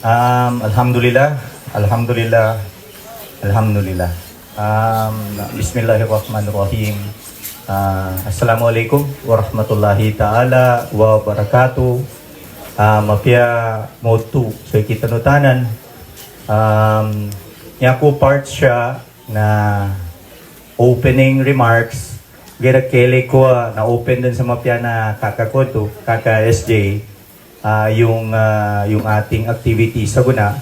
Um, Alhamdulillah, Alhamdulillah, Alhamdulillah. Um, Bismillahirrahmanirrahim. Uh, Assalamualaikum warahmatullahi ta'ala wa barakatuh. Uh, mapia motu sa kitanutanan. Um, niya ko part siya na opening remarks. Gira kele ko na open din sa mapia na kakakoto, kaka SJ ah, yung ah, yung ating activity sa guna.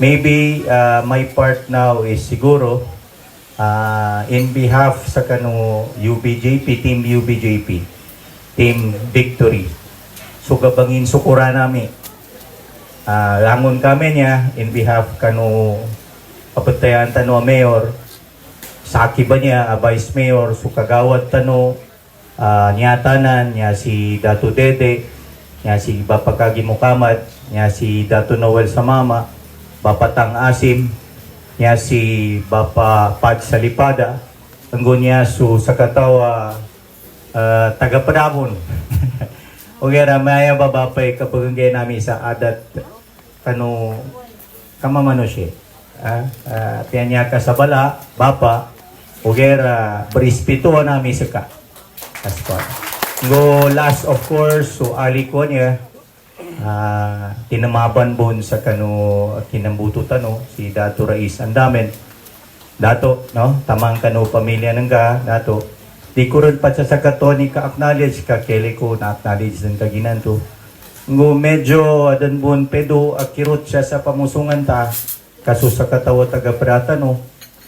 Maybe ah, my part now is siguro ah, in behalf sa kano UBJP, Team UBJP, Team Victory. So gabangin sukura nami. Ah, langon kami niya in behalf kano kapatayan tano mayor Saki ba niya, a Vice Mayor, so kagawad tano, ah, niya niya si Dato Dede, niya si Bapakagi Mukamad, niya si Dato Noel Samama, Bapatang Asim, niya si Bapa Pad Salipada, tanggo niya su sa katawa uh, taga Padamon. o kaya maya babapay kapag ang namin sa adat kano kamamano siya. Ah, uh, niya ka sa bala, bapa, Ugera, berispito namin sa ka. Pa. Go last of course, so ali ko niya, ah, tinamaban bon sa kano kinambuto tano, si Dato Rais Andamen. Dato, no? Tamang kano pamilya ng ga, Dato. Di ko rin pa sa sakato ni ka-acknowledge ka, kele ko na-acknowledge din kaginan to. Ngo medyo adan bon pedo akirot siya sa pamusungan ta, kaso sa katawa taga prata no,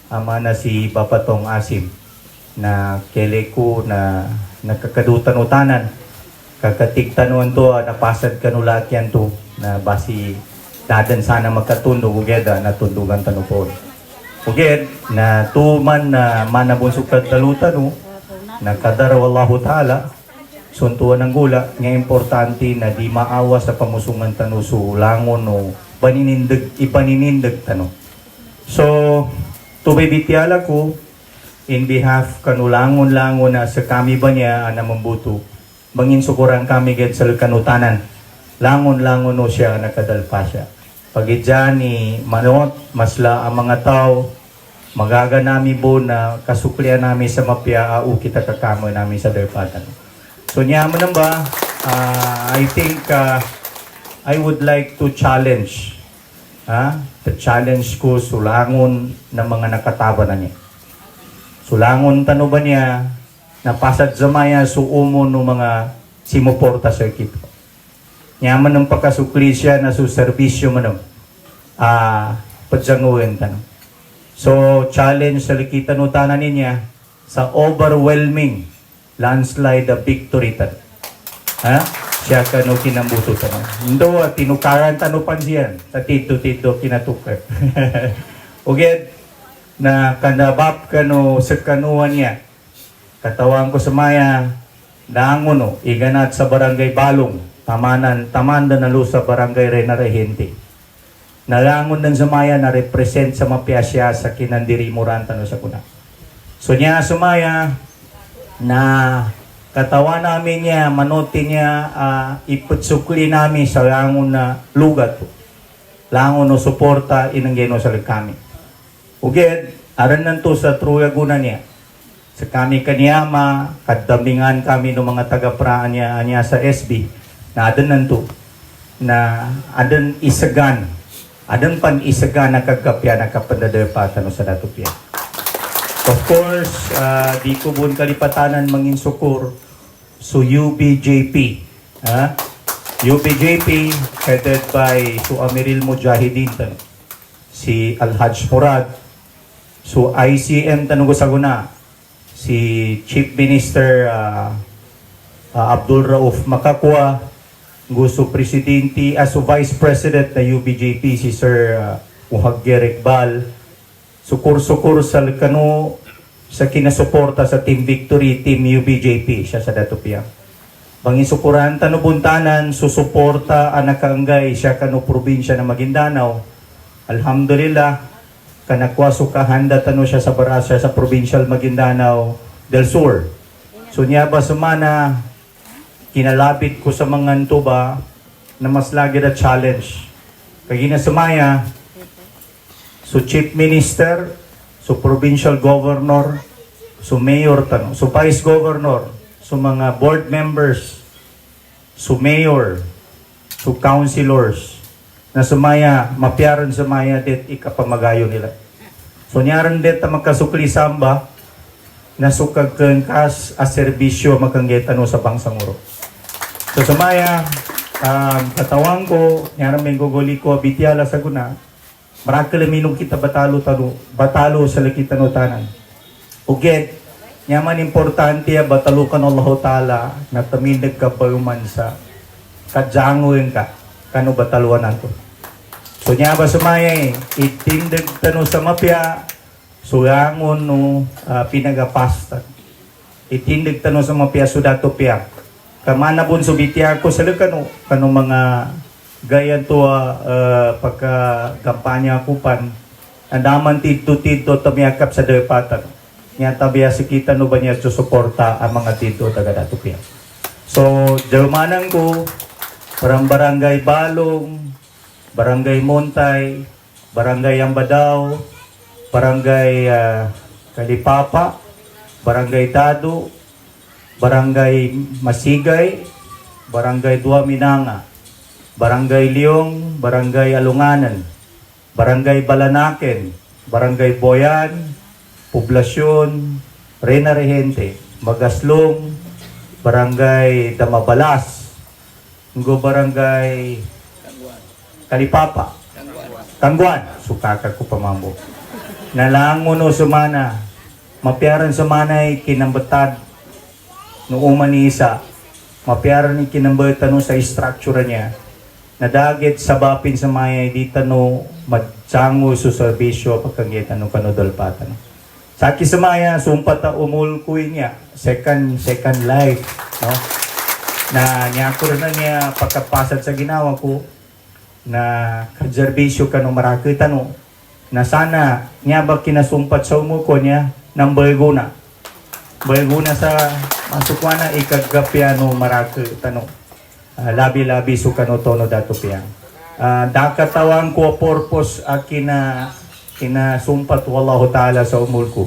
ama na si Bapatong Asim na kele ko na nakakadutan utanan kakatiktanuan to ah, napasad kanulat yan to na basi dadan sana magkatundo ugeda na tundugan tanupon uged na tuman na manabunsok kadalutan no? Na kadar wallahu taala suntuan ng gula. Nga importante na di maawa sa pamusungan tano so langon no? Paninindag ipaninindag tano so Tubibitiala ko, in behalf kanulangon-langon na sa kami ba niya na mambuto, bangin sukuran kami ged sa kanutanan. Langon-langon no siya nakadalpa siya. Pagidya ni Manot, masla ang mga tao, magaga nami bo na kasuklian nami sa mapya, au kita kakamo nami sa darpatan. So niya mo ba, ah, I think ah, I would like to challenge ha? The challenge ko sulangon ng mga nakataba na niya. Sulangon tano ba niya napasad sa maya suumo no mga simuporta circuit. Nyaman ng pagkasukli siya na su serbisyo man ah padsanguin tano. So challenge sa likitan no tanan niya sa overwhelming landslide of victory tan. Ha? siya kano kinambuto tano. Indo at tinukaran tano pansiyan sa tito-tito kinatukar. Uged na kanabap kano sa kanuan niya. Katawan ko sa maya naangon no, iganat sa barangay Balong, tamanan, tamanda na lo sa barangay Renarehente. Nalangon din sa maya na represent sa mapiyasya sa kinandiri Muranta no sa kuna. So niya sumaya na katawan namin niya, manote niya, uh, iputsukli namin sa langon na lugat. Langon no suporta inang geno sa kami. Uged, aran nanto sa truyaguna niya. Sa kami kaniyama, kadambingan kami ng mga taga-praan niya, niya sa SB, na adan nanto, na adan isagan, adan pan isagan na kagkapya na kapandadarpatan sa datupya. Of course, uh, di ko bun kalipatanan mangin sukur so UBJP. Ha? UBJP headed by so Amiril Mujahidin si Alhaj Murad so ICM tanong ko sa guna si Chief Minister uh, uh, Abdul Rauf Makakwa gusto presidente as Vice President na UBJP si Sir uh, Uhagger Iqbal sukur-sukur sa kano sa kinasuporta sa Team Victory, Team UBJP, siya sa Datupia. Bangin sukuran tanubuntanan, susuporta ang nakaanggay siya kano probinsya na Maguindanao. Alhamdulillah, kanakwaso kahanda tano siya sa barasya sa provincial Maguindanao del Sur. So niya ba sumana, kinalapit ko sa mga tuba na mas lagi na challenge kay ginasumaya so chief minister so provincial governor so mayor tano so vice governor so mga board members so mayor so councilors na sumaya mapiaran sumaya dit ikapamagayo nila. So nyaran dit ta magkasukli samba na sukag kang kas a serbisyo makanggeta no sa bangsang uro so sumaya um, katawang ko nyaran may guguli ko bitiala sa guna Marakal minong kita batalo tano, batalo sa lakita no tanan. Uget, nyaman importante ya batalo kan Allah Ta'ala na tamindag ka pa man sa kadyangoy ka, kano bataluan nato. So nya ba sumaya itindag tano sa mapya, suyangon no uh, pinagapasta. Itindag tano sa mapya sudato piyak. Kamana bun subitya ko sa kano, kano mga gayan to uh, pagka kampanya kupan andaman tito tito tamiyakap sa depatan nya tabiya si kita no ba niya susuporta ang mga tito taga datupia so Jermanan ko parang barangay Balong barangay Montay barangay Ambadaw barangay uh, Kalipapa barangay Dado barangay Masigay barangay Duaminanga Barangay Leong, Barangay Alunganan, Barangay Balanaken, Barangay Boyan, Poblasyon, Rena Regente, Magaslong, Barangay Damabalas, Ngo Barangay Kalipapa, Tangguan, sukaka ko pamambo. Nalango no sumana, mapiaran sumanay kinambatad no uman ni isa, mapiaran ni kinambatan sa structure niya, nadagit sa bapin sa maya di tano madsango sa serbisyo pagkangitan no kanodol patan. Sa akin sa maya sumpat ta niya. Second second life no na niya ko na niya pagkapasad sa ginawa ko na kajerbisyo ka no marakita no na sana niya ba kinasumpat sa umul ko niya ng na Bayguna sa masukwana ikagapyano marakita no Ah, labi-labi su kano tono dato piyang. Uh, dakatawang ko purpose a kina kina sumpat wallahu taala sa umul ko.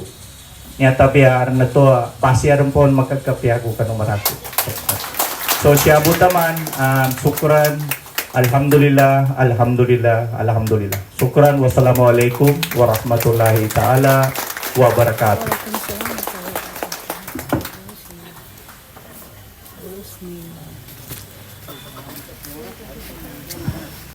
Nya tabiar na to pasiaran po makagkapya ko kano marati. So siya butaman um, sukran Alhamdulillah, Alhamdulillah, Alhamdulillah. Sukran, wassalamualaikum warahmatullahi taala wabarakatuh.